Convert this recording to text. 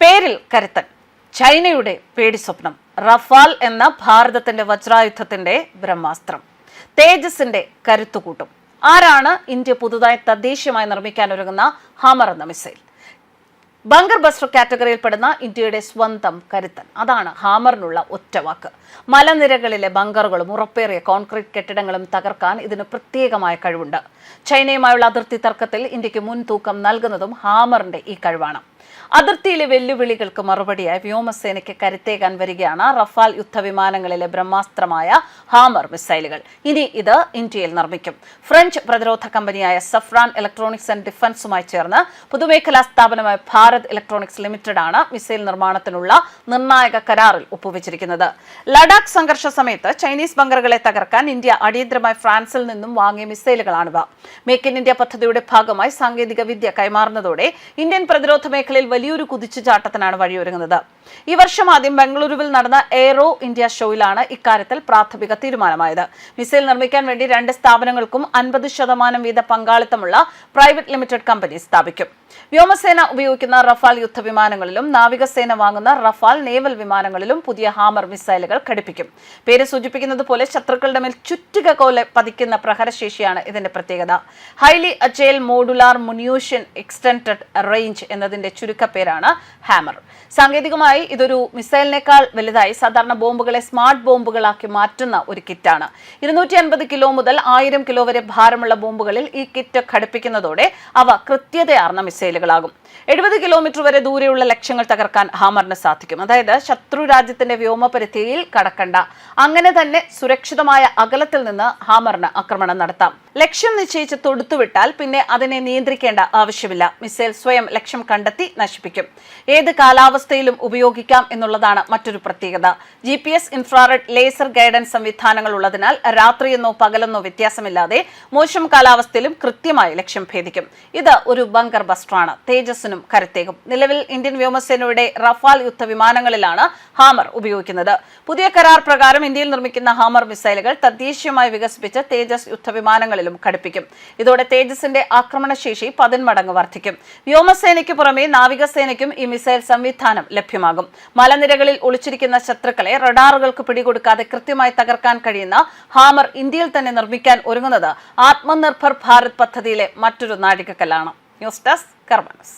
പേരിൽ കരുത്തൻ ചൈനയുടെ പേടി സ്വപ്നം റഫാൽ എന്ന ഭാരതത്തിന്റെ വജ്രായുധത്തിന്റെ ബ്രഹ്മാസ്ത്രം തേജസിന്റെ കരുത്തുകൂട്ടും. ആരാണ് ഇന്ത്യ പുതുതായി തദ്ദേശീയമായി നിർമ്മിക്കാൻ ഒരുങ്ങുന്ന ഹാമർ എന്ന മിസൈൽ? ബങ്കർ ബസ്റ്റർ കാറ്റഗറിയിൽപ്പെടുന്ന ഇന്ത്യയുടെ സ്വന്തം കരുത്തൻ. അതാണ് ഹാമറിനുള്ള ഒറ്റവാക്ക് മലനിരകളിലെ ബങ്കറുകളും ഉറപ്പേറിയ കോൺക്രീറ്റ് കെട്ടിടങ്ങളും തകർക്കാൻ ഇതിന് പ്രത്യേകമായ കഴിവുണ്ട്. ചൈനയുമായുള്ള അതിർത്തി തർക്കത്തിൽ ഇന്ത്യയ്ക്ക് മുൻതൂക്കം നൽകുന്നതും ഹാമറിന്റെ ഈ കഴിവാണ്. അതിർത്തിയിലെ വെല്ലുവിളികൾക്ക് മറുപടിയായി വ്യോമസേനയ്ക്ക് കരുത്തേകാൻ വരികയാണ് റഫാൽ യുദ്ധവിമാനങ്ങളിലെ ബ്രഹ്മാസ്ത്രമായ ഹാമർ മിസൈലുകൾ. ഇനി ഇത് ഇന്ത്യയിൽ നിർമ്മിക്കും. ഫ്രഞ്ച് പ്രതിരോധ കമ്പനിയായ സഫ്രാൻ ഇലക്ട്രോണിക്സ് ആൻഡ് ഡിഫൻസുമായി ചേർന്ന് പൊതുമേഖലാ സ്ഥാപനമായ ഭാരത് ഇലക്ട്രോണിക്സ് ലിമിറ്റഡ് ആണ് മിസൈൽ നിർമ്മാണത്തിനുള്ള നിർണായക കരാറിൽ ഒപ്പുവെച്ചിരിക്കുന്നത്. ലഡാക്ക് സംഘർഷ സമയത്ത് ചൈനീസ് ബങ്കറുകളെ തകർക്കാൻ ഇന്ത്യ അടിയന്തരമായി ഫ്രാൻസിൽ നിന്നും വാങ്ങിയ മിസൈലുകളാണിവ. മേക്ക് ഇൻ ഇന്ത്യ പദ്ധതിയുടെ ഭാഗമായി സാങ്കേതിക വിദ്യ കൈമാറുന്നതോടെ ഇന്ത്യൻ പ്രതിരോധ മേഖലയിൽ വലിയൊരു കുതിച്ചുചാട്ടത്തിനാണ് വഴിയൊരുങ്ങുന്നത്. ഈ വർഷം ആദ്യം ബംഗളൂരുവിൽ നടന്ന എയ്റോ ഇന്ത്യ ഷോയിലാണ് ഇക്കാര്യത്തിൽ പ്രാഥമിക തീരുമാനമായത്. മിസൈൽ നിർമ്മിക്കാൻ വേണ്ടി രണ്ട് സ്ഥാപനങ്ങൾക്കും അൻപത് ശതമാനം വീത പങ്കാളിത്തമുള്ള പ്രൈവറ്റ് ലിമിറ്റഡ് കമ്പനി സ്ഥാപിക്കും. വ്യോമസേന ഉപയോഗിക്കുന്ന റഫാൽ യുദ്ധവിമാനങ്ങളിലും നാവികസേന വാങ്ങുന്ന റഫാൽ നേവൽ വിമാനങ്ങളിലും പുതിയ ഹാമർ മിസൈലുകൾ ഘടിപ്പിക്കും. പേര് സൂചിപ്പിക്കുന്നത് പോലെ ശത്രുക്കളുടെ മേൽ ചുറ്റുക കോലെ പതിക്കുന്ന പ്രഹരശേഷിയാണ് ഇതിന്റെ പ്രത്യേകത. Highly agile modular munition extend range എന്നതിന്റെ ചുരുക്കപ്പേരാണ് ഹാമർ. സാങ്കേതികമായി ഇതൊരു മിസൈലിനേക്കാൾ വലുതായി സാധാരണ ബോംബുകളെ സ്മാർട്ട് ബോംബുകളാക്കി മാറ്റുന്ന ഒരു കിറ്റാണ്. ഇരുന്നൂറ്റി അൻപത് കിലോ മുതൽ ആയിരം കിലോ വരെ ഭാരമുള്ള ബോംബുകളിൽ ഈ കിറ്റ് ഘടിപ്പിക്കുന്നതോടെ അവ കൃത്യതയാർന്ന മിസൈലുകളാകും. എഴുപത് കിലോമീറ്റർ വരെ ദൂരെയുള്ള ലക്ഷ്യങ്ങൾ തകർക്കാൻ ഹാമറിന് സാധിക്കും. അതായത് ശത്രു രാജ്യത്തിന്റെ വ്യോമപരിധിയിൽ കടക്കണ്ട. അങ്ങനെ തന്നെ സുരക്ഷിതമായ അകലത്തിൽ നിന്ന് ഹാമറിന് ആക്രമണം നടത്താം. ലക്ഷ്യം നിശ്ചയിച്ച് തൊടുത്തുവിട്ടാൽ പിന്നെ അതിനെ നിയന്ത്രിക്കേണ്ട ആവശ്യമില്ല. മിസൈൽ സ്വയം ലക്ഷ്യം കണ്ടെത്തി നശിപ്പിക്കും. ഏത് കാലാവസ്ഥയിലും ഉപയോഗിക്കാം എന്നുള്ളതാണ് മറ്റൊരു പ്രത്യേകത. G P S infrared laser guidance സംവിധാനങ്ങൾ ഉള്ളതിനാൽ രാത്രിയെന്നോ പകലെന്നോ വ്യത്യാസമില്ലാതെ മോശം കാലാവസ്ഥയിലും കൃത്യമായി ലക്ഷ്യം ഭേദിക്കും. ഇത് ഒരു ബങ്കർ ബസ്റ്ററാണ് തേജസ്സിനും കരുത്തേകും. നിലവിൽ ഇന്ത്യൻ വ്യോമസേനയുടെ റഫാൽ യുദ്ധവിമാനങ്ങളിലാണ് ഹാമർ ഉപയോഗിക്കുന്നത്. പുതിയ കരാർ പ്രകാരം ഇന്ത്യയിൽ നിർമ്മിക്കുന്ന ഹാമർ മിസൈലുകൾ തദ്ദേശീയമായി വികസിപ്പിച്ച് തേജസ് യുദ്ധവിമാനങ്ങളിലും ഘടിപ്പിക്കും. ഇതോടെ തേജസിന്റെ ആക്രമണശേഷി പതിന്മടങ്ങ് വർദ്ധിക്കും. വ്യോമസേനയ്ക്ക് പുറമെ നാവികസേനയ്ക്കും ഈ മിസൈൽ സംവിധാനം ലഭ്യമാകും. മലനിരകളിൽ ഒളിച്ചിരിക്കുന്ന ശത്രുക്കളെ റഡാറുകൾക്ക് പിടികൊടുക്കാതെ കൃത്യമായി തകർക്കാൻ കഴിയുന്ന ഹാമർ ഇന്ത്യയിൽ തന്നെ നിർമ്മിക്കാൻ ഒരുങ്ങുന്നത് ആത്മനിർഭർ ഭാരത് പദ്ധതിയിലെ മറ്റൊരു നാഴികക്കല്ലാണ്. News desk കർമ്മനസ്